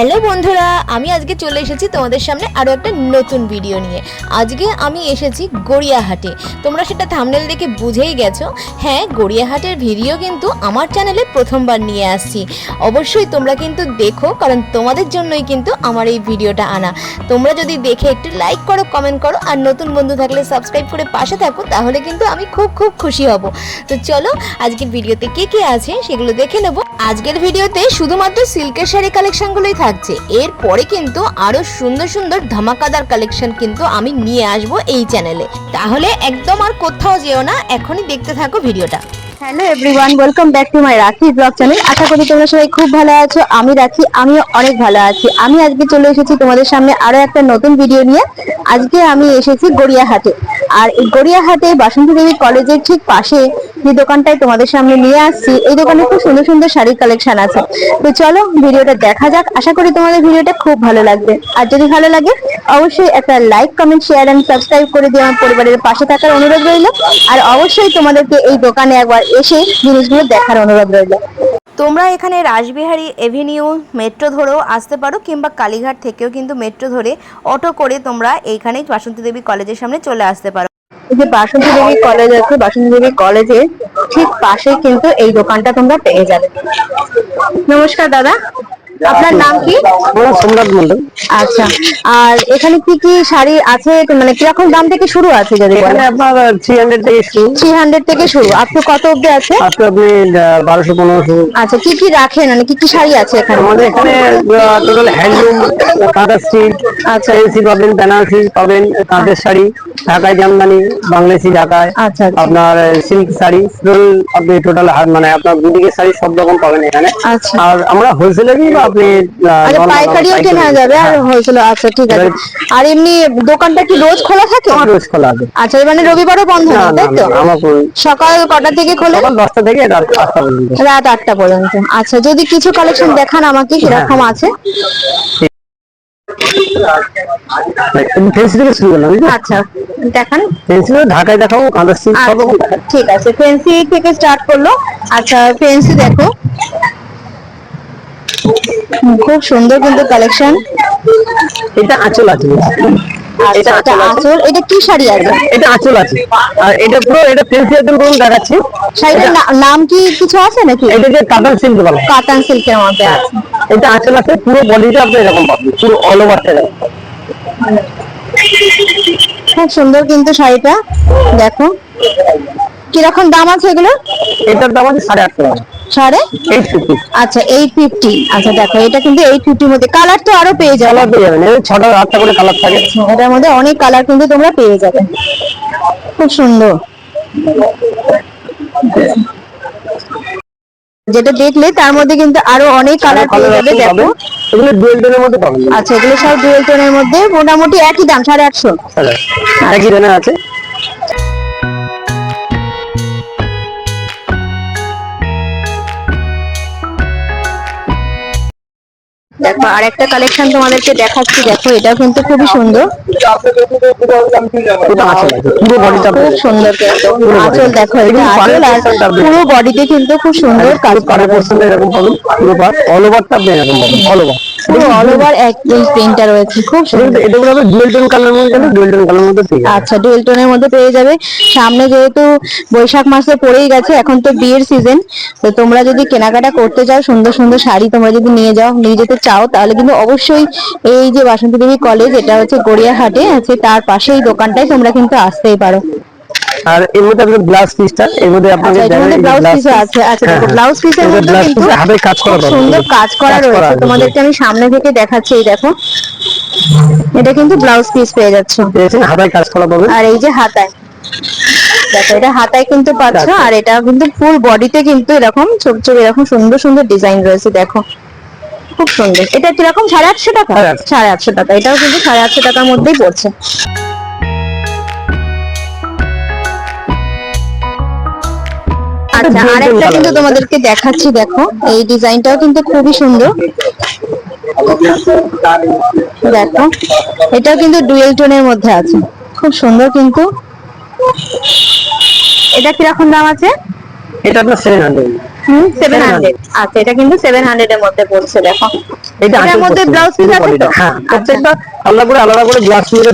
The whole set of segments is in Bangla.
হ্যালো বন্ধুরা, আমি আজকে চলে এসেছি তোমাদের সামনে আরও একটা নতুন ভিডিও নিয়ে। আজকে আমি এসেছি গড়িয়াহাটে। তোমরা সেটা থামনেল দেখে বুঝেই গেছো। হ্যাঁ গড়িয়াহাটের ভিডিও কিন্তু আমার চ্যানেলে প্রথমবার নিয়ে আসছি। অবশ্যই তোমরা কিন্তু দেখো, কারণ তোমাদের জন্যই কিন্তু আমার এই ভিডিওটা আনা। তোমরা যদি দেখে একটু লাইক করো কমেন্ট করো, আর নতুন বন্ধু থাকলে সাবস্ক্রাইব করে পাশে থাকো, তাহলে কিন্তু আমি খুব খুব খুশি হব। তো চলো, আজকের ভিডিওতে কে কে আছে সেগুলো দেখে নেব। আজকের ভিডিওতে শুধুমাত্র সিল্কের শাড়ি কালেকশনগুলোই থাকছে এরপরে কিন্তু আরও সুন্দর সুন্দর ধামাকাদার কালেকশন কিন্তু আমি নিয়ে আসব এই চ্যানেলে তাহলে একদম আর কোথাও যেও না, এখনই দেখতে থাকো ভিডিওটা। Hello everyone welcome back to my Rakhi blog channel আশা করি তোমরা সবাই খুব ভালো আছো, আমি রাখি, আমিও অনেক ভালো আছি। আমি আজকে চলে এসেছি তোমাদের সামনে আরও একটা নতুন ভিডিও নিয়ে। আজকে আমি এসেছি গড়িয়াহাটে। আর এই গড়িয়াহাটে বাসন্তী দেবী কলেজের ঠিক পাশে যে দোকানটায় তোমাদের সামনে নিয়ে আসছি, এই দোকানে খুব সুন্দর সুন্দর শাড়ির কালেকশন আছে। তো চলো ভিডিওটা দেখা যাক, আশা করি তোমাদের ভিডিওটা খুব ভালো লাগবে। আর যদি ভালো লাগে, অবশ্যই একটা like comment share and subscribe করে দিয়ে আমার পরিবারের পাশে থাকার অনুরোধ রইল। আর অবশ্যই তোমাদেরকে এই দোকানে একবার এসে জিনিসগুলো দেখার অনুরোধ রইল। তোমরা এখানে রাসবিহারী এভিনিউ মেট্রো ধরেও আসতে পারো কিংবা কালীঘাট থেকেও কিন্তু মেট্রো ধরে অটো করে তোমরা এইখানেই বাসন্তী দেবী কলেজের সামনে চলে আসতে পারো। এই যে বাসন্তী দেবী কলেজ আছে বাসন্তী দেবী কলেজের ঠিক পাশে কিন্তু এই দোকানটা তোমরা পেয়ে যাবে। নমস্কার দাদা। আপনার নাম কি? সম্রাট মন্ডল আচ্ছা আর এখানে কি কি শাড়ি আছে? মানে কীরকম দাম থেকে শুরু আছে যদি এখানে আপনার থেকে শুরু। থেকে আপনি কত আছে? আপনি আচ্ছা কি কি রাখেন? মানে কি কি শাড়ি আছে এখানে? আমাদের এখানে টোটাল হ্যান্ডলুম কাঁথা স্টিচ আচ্ছা। ফেন্সি পাবেন বেনারসি পাবেন কাঁচের শাড়ি ঢাকায় জামদানি বাংলাদেশি ঢাকায়। আচ্ছা, আচ্ছা। আপনার সিল্ক শাড়ি আপনি টোটাল মানে আপনার দুদিকের শাড়ি সব রকম পাবেন এখানে। আচ্ছা। আর আমরা হোলসেলারই বা আপনি আচ্ছা পাইকারিও কেনা যাবে। আর হ্যাঁ, হোলসেল আচ্ছা ঠিক আছে। আর এমনি দোকানটা কি রোজ খোলা থাকে? রোজ খোলা আছে আচ্ছা মানে রবিবারও বন্ধ না তাই তো? সকাল কটা থেকে খোলে? দশটা থেকে রাত আটটা পর্যন্ত। রাত আটটা পর্যন্ত। আচ্ছা যদি কিছু কালেকশন দেখান আমাকে কীরকম আছে? ফেন্সি থেকে শুরু করলাম আচ্ছা দেখান। ফেন্সি ঢাকায় দেখাবো আচ্ছা, ঠিক আছে ফেন্সি থেকে স্টার্ট করল। আচ্ছা ফেন্সি দেখো। খুব সুন্দর কিন্তু কালেকশন এটা আঁচল আছে। আচ্ছা এটা আঁচল। এটা কি শাড়ি আছে এটা আঁচল আছে। আর এটা পুরো এটা ফেন্সি একদম পুরো দেখাচ্ছি। শাড়িটার নাম কি কিছু আছে নাকি? এটা যে কাতান সিল্ক বলা। কাতান সিল্কের মধ্যে আছে। এটা আঁচল আছে পুরো বডিটা আপনি এরকম পাবেন পুরো অল ওভার খুব সুন্দর কিন্তু শাড়িটা দেখো। কীরকম দাম আছে এগুলো? এটার দাম আছে সাড়ে আটশো টাকা। সাড়ে আচ্ছা এইট ফিফটি আচ্ছা দেখো এটা কিন্তু এইট ফিফটির মধ্যে কালার তো আরও পেয়ে যাবে। পেয়ে যাবেন ছটা আটটা করে কালার থাকে। এটার মধ্যে অনেক কালার কিন্তু তোমরা পেয়ে যাবে। খুব সুন্দর। যেটা দেখলে তার মধ্যে কিন্তু আরও অনেক কালার পেয়ে যাবে দেখো। এগুলো ডুয়েল টোনের মধ্যে পাবেন আচ্ছা এগুলো সব ডুয়েল টোনের মধ্যে মোটামুটি একই দাম সাড়ে আটশো। একই আছে। আর একটা কালেকশন তোমাদেরকে দেখাচ্ছি দেখো এটাও কিন্তু খুবই সুন্দর। এটা খুব সুন্দর আঁচল দেখো এটা আঁচল আর পুরো বডিতে কিন্তু খুব সুন্দর কাজ করা কারে এরকম পাবেন পুরো পার অল ওভারটা আপনি এরকম পাবেন অল ওভার পুরো অল ওভার এক এই প্রিন্টটা রয়েছে খুব সুন্দর। এটা গুলো ডুয়েল টোন কালার মধ্যে ডুয়েল টোন কালার মধ্যে পেয়ে আচ্ছা ডুয়েল টোনের মধ্যে পেয়ে যাবে। সামনে যেহেতু বৈশাখ মাসে পড়েই গেছে এখন তো বিয়ের সিজন তো তোমরা যদি কেনাকাটা করতে চাও সুন্দর সুন্দর শাড়ি তোমরা যদি নিয়ে যাও নিয়ে যেতে চাও তাহলে কিন্তু অবশ্যই এই যে বাসন্তী দেবী কলেজ এটা হচ্ছে গড়িয়াহাটে আছে তার পাশে এই দোকানটায় তোমরা কিন্তু আসতেই পারো। আর এর মধ্যে আপনার ব্লাউজ পিসটা এর মধ্যে আচ্ছা মধ্যে ব্লাউজ পিসও আছে আচ্ছা ব্লাউজ পিসের মধ্যে কিন্তু পিসে হাতে কাজ করা সুন্দর কাজ করা রয়েছে তোমাদেরকে আমি সামনে থেকে দেখাচ্ছি এই দেখো। এটা কিন্তু ব্লাউজ পিস পেয়ে যাচ্ছ। পেয়েছেন হাতায় কাজ করা পাবেন। আর এই যে হাতায় দেখো এটা হাতায় কিন্তু পাচ্ছ আচ্ছা। আর এটা কিন্তু ফুল বডিতে কিন্তু এরকম ছোট ছোট এরকম সুন্দর সুন্দর ডিজাইন রয়েছে দেখো। খুব সুন্দর। এটা কীরকম সাড়ে আটশো টাকা? সাড়ে আটশো টাকা এটাও কিন্তু সাড়ে আটশো টাকার মধ্যেই পড়ছে। আচ্ছা আর একটা কিন্তু তোমাদেরকে দেখাচ্ছি দেখো। এই ডিজাইনটাও কিন্তু খুবই সুন্দর। দেখো এটাও কিন্তু ডুয়েল টোনের মধ্যে আছে। খুব সুন্দর কিন্তু। এটা কীরকম দাম আছে? এটা আপনার সেভেন হান্ড্রেড সেভেন হান্ড্রেড আচ্ছা এটা কিন্তু সেভেন হান্ড্রেড এর মধ্যে পড়ছে দেখো। এটা এটার মধ্যে ব্লাউজ পিস আছে তো? হ্যাঁ আচ্ছা। প্রত্যেকটা আলাদা করে আলাদা করে ব্লাউজ পিস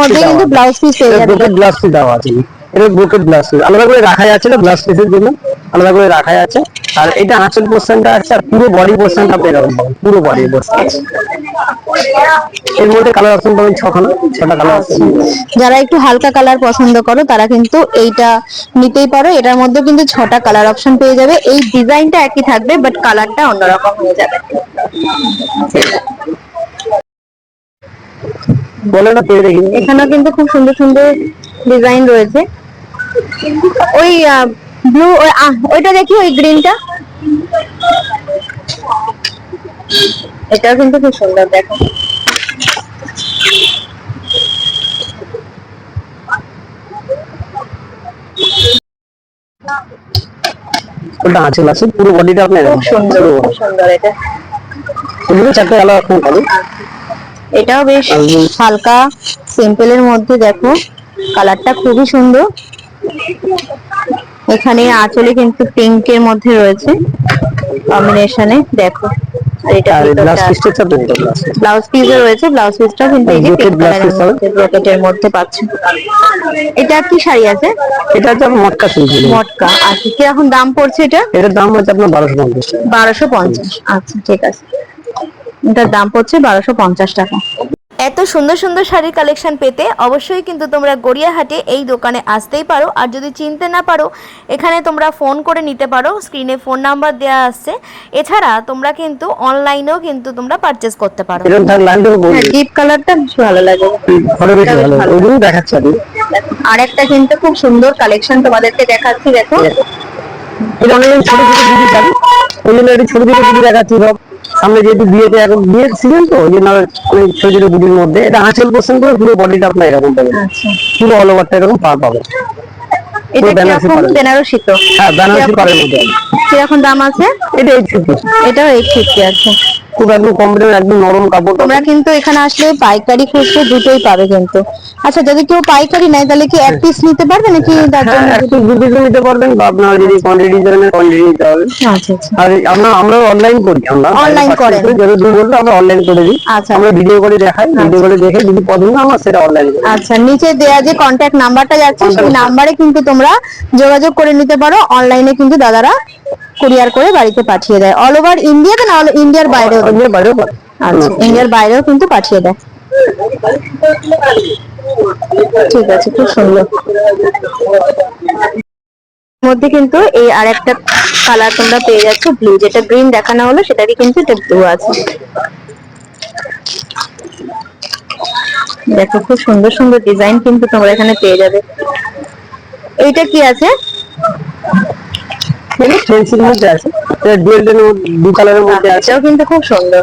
মধ্যে কিন্তু ব্লাউজ পিস পেয়ে যাবে। ব্লাউজ পিস দেওয়া আছে। এটা ব্রোকেট ব্লাউজ পিস আলাদা করে রাখা আছে না ব্লাউজ পিসের জন্য? আলাদা করে রাখা আছে। আর এটা আঁচল পোর্শনটা আছে আর পুরো বডি পোর্শনটা আপনি এরকম পাবেন পুরো বডি পোর্শন এর মধ্যে কালার অপশন পাবেন ছখানা ছটা কালার অপশন যারা একটু হালকা কালার পছন্দ করো তারা কিন্তু এইটা নিতেই পারো। এটার মধ্যে কিন্তু ছটা কালার অপশন পেয়ে যাবে। এই ডিজাইনটা একই থাকবে বাট কালারটা অন্যরকম হয়ে যাবে। বলে না পেয়ে দেখি এখানেও কিন্তু খুব সুন্দর সুন্দর ডিজাইন রয়েছে। ওই ব্লু ওইটা দেখি ওই গ্রিনটা এটাও কিন্তু খুব সুন্দর দেখো। ওটা আঁচল আছে পুরো বডিটা আপনি এরকম খুব সুন্দর সুন্দর এটা। এগুলো চারটে এটাও বেশ হালকা সিম্পলের মধ্যে দেখো। কালারটা খুবই সুন্দর। এখানে আঁচলে কিন্তু পিঙ্কের মধ্যে রয়েছে। কম্বিনেশনে দেখো। এটা ব্লাউজ রয়েছে ব্লাউজ কিন্তু এই যে ব্রকেটের মধ্যে পাচ্ছেন কি শাড়ি আছে? এটা মটকা মটকা। আচ্ছা কীরকম দাম পড়ছে এটা? এটার দাম হচ্ছে আপনার বারোশো পঞ্চাশ। বারোশো পঞ্চাশ। আচ্ছা ঠিক আছে। এটার দাম পড়ছে বারোশো পঞ্চাশ টাকা। এত সুন্দর সুন্দর শাড়ির কালেকশন পেতে অবশ্যই কিন্তু তোমরা গড়িয়াহাটে এই দোকানে আসতেই পারো। আর যদি চিনতে না পারো এখানে তোমরা ফোন করে নিতে পারো। স্ক্রিনে ফোন নাম্বার দেওয়া আসছে এছাড়া তোমরা কিন্তু অনলাইনেও কিন্তু তোমরা পারচেস করতে পারো। হ্যাঁ ডিপ কালারটা বেশ ভালো লাগে। ফটো বেশি ভালো ভালো। ওগুলো দেখাচ্ছে আমি আর একটা কিন্তু খুব সুন্দর কালেকশন তোমাদেরকে দেখাচ্ছি দেখো। ছোট ছোট দিদি চাই ওই ছোট ছোট দিদি দেখাচ্ছি সামনে যেহেতু বিয়েতে এখন বিয়ের সিজন তো ওই জন্য অনেক ছোট ছোট বুটির মধ্যে এটা আঁচল পোর্শন করে পুরো বডিটা আপনার এরকম পাবেন। আচ্ছা। পুরো অল ওভারটা এরকম পা পাবেন। এটা বেনারসি তো? হ্যাঁ বেনারসি কিরকম- পাড়ের মধ্যে কীরকম দাম আছে? এটা এই ফিফটি এটাও এইট ফিফটি আছে খুব একদম কম দামে একদম নরম কাপড়। তোমরা কিন্তু এখানে আসলে পাইকারি খুচরো দুটোই পাবে কিন্তু। আচ্ছা যদি কেউ পাইকারি নেয় তাহলে কি এক পিস নিতে পারবে নাকি তার হ্যাঁ জন্য একটু দু পিসও নিতে পারবেন বা আপনার যদি কোয়ান্টিটি জানেন কোয়ান্টিটি নিতে হবে। আচ্ছা আচ্ছা। আর আমরা আমরা অনলাইন করি আমরা Online করেন। যদি দূর বলতে আমরা অনলাইন করে দিই। আচ্ছা। আমরা ভিডিও করে দেখাই ভিডিও করে দেখে যদি পছন্দ হয়, আমরা সেটা অনলাইন করি আচ্ছা নিচে দেয়া যে কন্ট্যাক্ট নাম্বারটা যাচ্ছে সেই নাম্বারে কিন্তু তোমরা যোগাযোগ করে নিতে পারো। অনলাইনে কিন্তু দাদারা কুরিয়ার করে বাড়িতে পাঠিয়ে দেয়। অল ওভার ইন্ডিয়াতে না ইন্ডিয়ার বাইরেও দেয়? আপনার বাইরেও আচ্ছা ইন্ডিয়ার বাইরেও কিন্তু পাঠিয়ে দেয়। ঠিক আছে খুব সুন্দর। মধ্যে কিন্তু এই আর একটা কালার তোমরা পেয়ে যাচ্ছ ব্লু যেটা গ্রিন দেখানো হলো সেটারই কিন্তু এটা ব্লু আছে। দেখো খুব সুন্দর সুন্দর ডিজাইন কিন্তু তোমরা এখানে পেয়ে যাবে। এইটা কি আছে? এটা ফেন্সির মধ্যে আছে। এটা ডুয়েল দু কালারের মধ্যে আছে। এটাও কিন্তু খুব সুন্দর।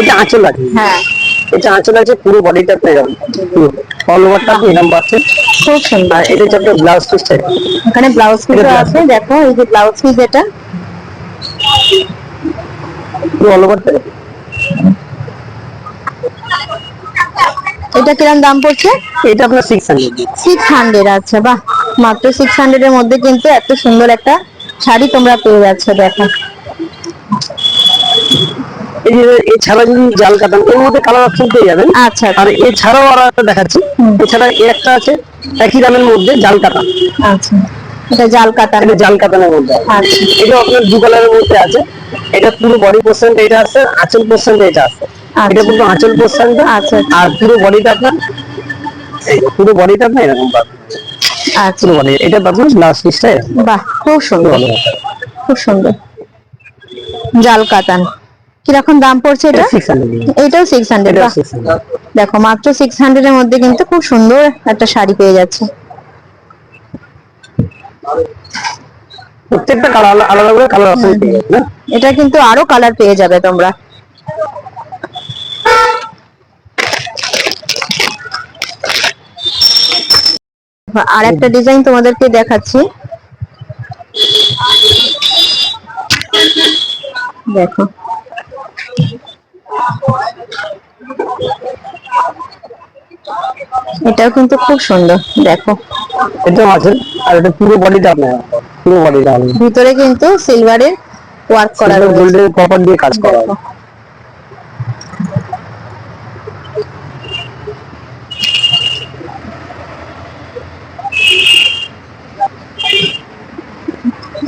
এটা আঁচল আছে। হ্যাঁ। এটা আঁচল আছে পুরো বডিটা পেয়ে যাবেন অল ওভারটা আপনি এরকম পাচ্ছেন খুব সুন্দর। এটা হচ্ছে আপনার ব্লাউজ পিস এখানে ব্লাউজ পিস আছে দেখো এই যে ব্লাউজ পিস এটা অল ওভারটা এটা কিরম দাম পড়ছে? এটা আপনার সিক্স হান্ড্রেড সিক্স হান্ড্রেড আচ্ছা বাহ। মাত্র সিক্স হান্ড্রেড এর মধ্যে কিন্তু এত সুন্দর একটা শাড়ি তোমরা পেয়ে যাচ্ছ দেখো। এই যে এছাড়া যদি জাল কাটান এর মধ্যে কালার অপশন পেয়ে যাবেন। আচ্ছা আর এছাড়াও আরও একটা দেখাচ্ছি। এছাড়া একটা আছে একই দামের মধ্যে জাল কাটান আচ্ছা এটা জাল কাটানো এটা জাল কাটানের মধ্যে। আচ্ছা। এটা আপনার দু কালারের মধ্যে আছে। এটা পুরো বডি পোর্শন এটা আছে আঁচল পোর্শন এটা আছে। এটা পুরো আঁচল পোর্শনটা আচ্ছা। আর পুরো বডিটা আপনার পুরো বডিটা আপনার এরকম পাবেন। আচ্ছা। পুরো বডি এটা পাবেন ব্লাউজ পিসটা বাহ খুব সুন্দর। খুব সুন্দর। জাল কাতান কীরকম দাম পড়ছে এটা? এটাও সিক্স হান্ড্রেড দেখো মাত্র সিক্স হান্ড্রেড এর মধ্যে কিন্তু খুব সুন্দর একটা শাড়ি পেয়ে যাচ্ছে। প্রত্যেকটা কালার আলাদা করে কালার না এটা কিন্তু আরও কালার পেয়ে যাবে তোমরা। আর একটা ডিজাইন তোমাদেরকে দেখাচ্ছি। দেখো। এটাও কিন্তু খুব সুন্দর দেখো। এটা আছে আর এটা পুরো বডিটা আপনার পুরো বডিটা ভিতরে কিন্তু সিলভারের ওয়ার্ক করা গোল্ডেন কপার দিয়ে কাজ করা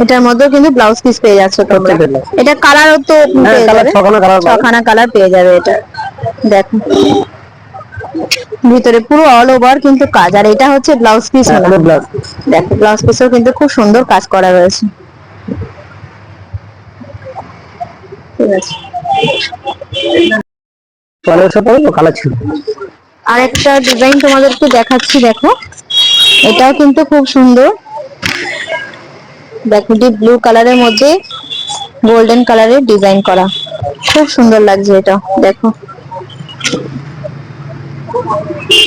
এটার মধ্যেও কিন্তু ব্লাউজ পিস পেয়ে যাচ্ছ তোমরা। এটা কালারও তো হ্যাঁ পেয়ে কালার যাবে। ছখানা কালার পেয়ে যাবে এটা। দেখো। ভিতরে পুরো অল ওভার কিন্তু কাজ। আর এটা হচ্ছে ব্লাউজ পিস হলো ব্লাউজ দেখো ব্লাউজ পিসও কিন্তু খুব সুন্দর কাজ করা রয়েছে। ঠিক আছে। ছিল। আরেকটা ডিজাইন তোমাদেরকে দেখাচ্ছি দেখো। এটাও কিন্তু খুব সুন্দর। দেখো ডিপ ব্লু কালারের মধ্যে গোল্ডেন কালারের ডিজাইন করা। খুব সুন্দর লাগছে এটা দেখো।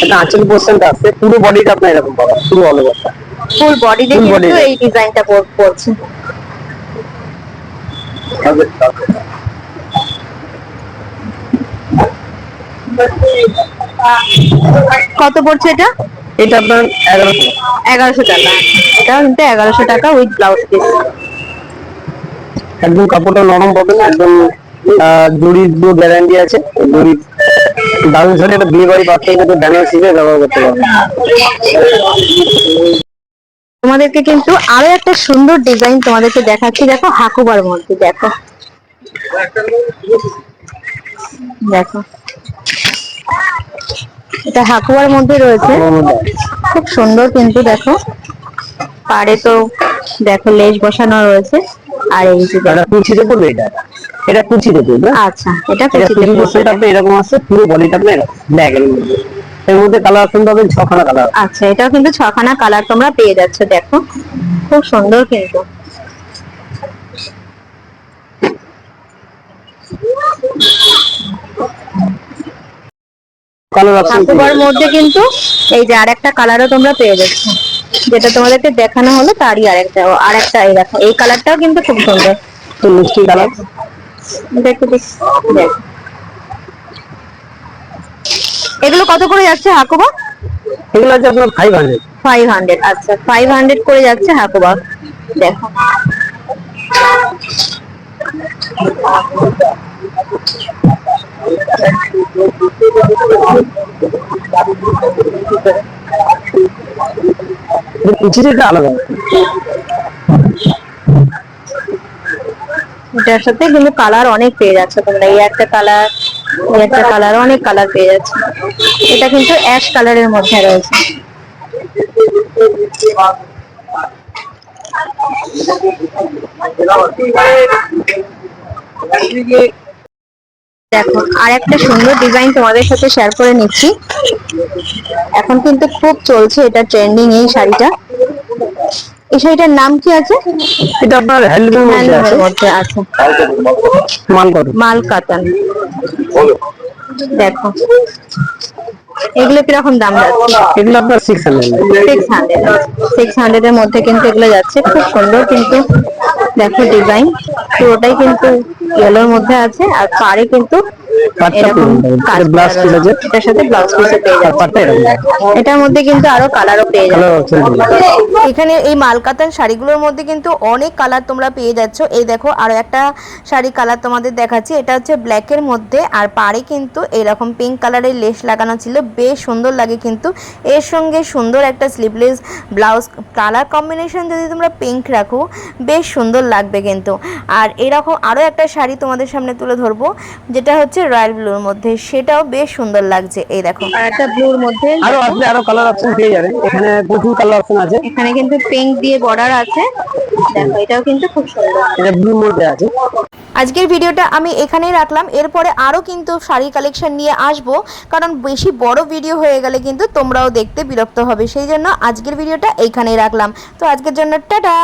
এটা আঁচল পোর্শনটা আছে পুরো বডিটা আপনার এরকম পাবা পুরো অল ওভারটা ফুল বডিতে Full body কিন্তু। এই ডিজাইনটা পড়ছে কত পড়ছে এটা? এটা আপনার এগারো এগারোশো টাকা। এটা কিন্তু এগারোশো টাকা উইথ ব্লাউজ পিস একদম কাপড়টা নরম পাবেন একদম দড়ির পুরো গ্যারান্টি আছে। দড়ি দারুণ সাথে একটা বিয়ে বাড়ি কিন্তু ব্যানার হিসেবে ব্যবহার করতে পারবেন। তোমাদেরকে কিন্তু আরও একটা সুন্দর ডিজাইন তোমাদেরকে দেখাচ্ছি। দেখো হাকুবার মধ্যে দেখো। দেখো। এটা হাকুবার মধ্যে রয়েছে। খুব সুন্দর কিন্তু দেখো। পাড়ে তো দেখো লেজ বসানো রয়েছে। আর এই যে। এটা কুচিতে পড়বে এটা। এটা কুচিতে পড়বে। আচ্ছা এটা কুচিতে কুচি পড়বে। এরকম আছে পুরো বডিটা আপনার ব্ল্যাক এর মধ্যে। এর মধ্যে কালার অপশন পাবেন ছখানা কালার আচ্ছা এটাও কিন্তু ছখানা কালার তোমরা পেয়ে যাচ্ছ দেখো। খুব সুন্দর কিন্তু। কালার অপশন মধ্যে কিন্তু এই যে আরেকটা কালারও তোমরা পেয়ে যাচ্ছ। যেটা তোমাদেরকে দেখানো হলো তারই আরেকটা আরেকটা এই দেখো এই কালারটাও কিন্তু খুব সুন্দর। তো মিষ্টি কালার বেশ দেখ। এগুলো কত করে যাচ্ছে হাকুবা? এগুলো আছে আপনার ফাইভ হান্ড্রেড ফাইভ হান্ড্রেড আচ্ছা ফাইভ হান্ড্রেড করে যাচ্ছে হাকুবা। দেখো। এটা আলাদা। এটার সাথে কিন্তু কালার অনেক পেয়ে যাচ্ছে তোমরা। এই একটা কালার এই একটা কালার অনেক কালার পেয়ে যাচ্ছে। এটা কিন্তু অ্যাশ কালারের মধ্যে রয়েছে। দেখো আর একটা সুন্দর ডিজাইন তোমাদের সাথে শেয়ার করে নিচ্ছি। এখন কিন্তু খুব চলছে এটা ট্রেন্ডিং এই শাড়িটা। এই শাড়িটার নাম কি আছে? এটা আপনার মধ্যে আছে মাল মাল কাতান দেখো এগুলো কীরকম দাম যাচ্ছে? এগুলো আপনার six hundred six hundred six hundred এর মধ্যে কিন্তু এগুলো যাচ্ছে। খুব সুন্দর কিন্তু দেখো ডিজাইন পুরোটাই কিন্তু ইয়েলোর মধ্যে আছে আর পাড়ে কিন্তু এটার আর মধ্যে কিন্তু আরও কালারও পেয়ে এখানে এই মালকাতান শাড়িগুলোর মধ্যে কিন্তু অনেক কালার তোমরা পেয়ে যাচ্ছ। এই দেখো আরও একটা শাড়ি কালার তোমাদের দেখাচ্ছি। এটা হচ্ছে ব্ল্যাকের মধ্যে আর পাড়ে কিন্তু এরকম পিঙ্ক কালারের লেস লাগানো ছিল। বেশ সুন্দর লাগে কিন্তু। এর সঙ্গে সুন্দর একটা স্লিভলেস ব্লাউজ কালার কম্বিনেশন যদি তোমরা পিঙ্ক রাখো বেশ সুন্দর লাগবে কিন্তু। আর এরকম আরও একটা শাড়ি তোমাদের সামনে তুলে ধরবো যেটা হচ্ছে রয়্যাল ব্লুর মধ্যে সেটাও বেশ সুন্দর লাগছে। এই দেখো। আর একটা ব্লুর মধ্যে আরও আপনি আরও কালার অপশন পেয়ে যাবেন এখানে প্রচুর কালার অপশন আছে। এখানে কিন্তু পিঙ্ক দিয়ে বর্ডার আছে। দেখো এটাও কিন্তু খুব সুন্দর। এটা ব্লুর মধ্যে আছে। আজকের ভিডিওটা আমি এখানেই রাখলাম। এরপরে আরও কিন্তু শাড়ি কালেকশন নিয়ে আসব। কারণ বেশি বড় ভিডিও হয়ে গেলে কিন্তু তোমরাও দেখতে বিরক্ত হবে। সেই জন্য আজকের ভিডিওটা এইখানেই রাখলাম। তো আজকের জন্য টাটা!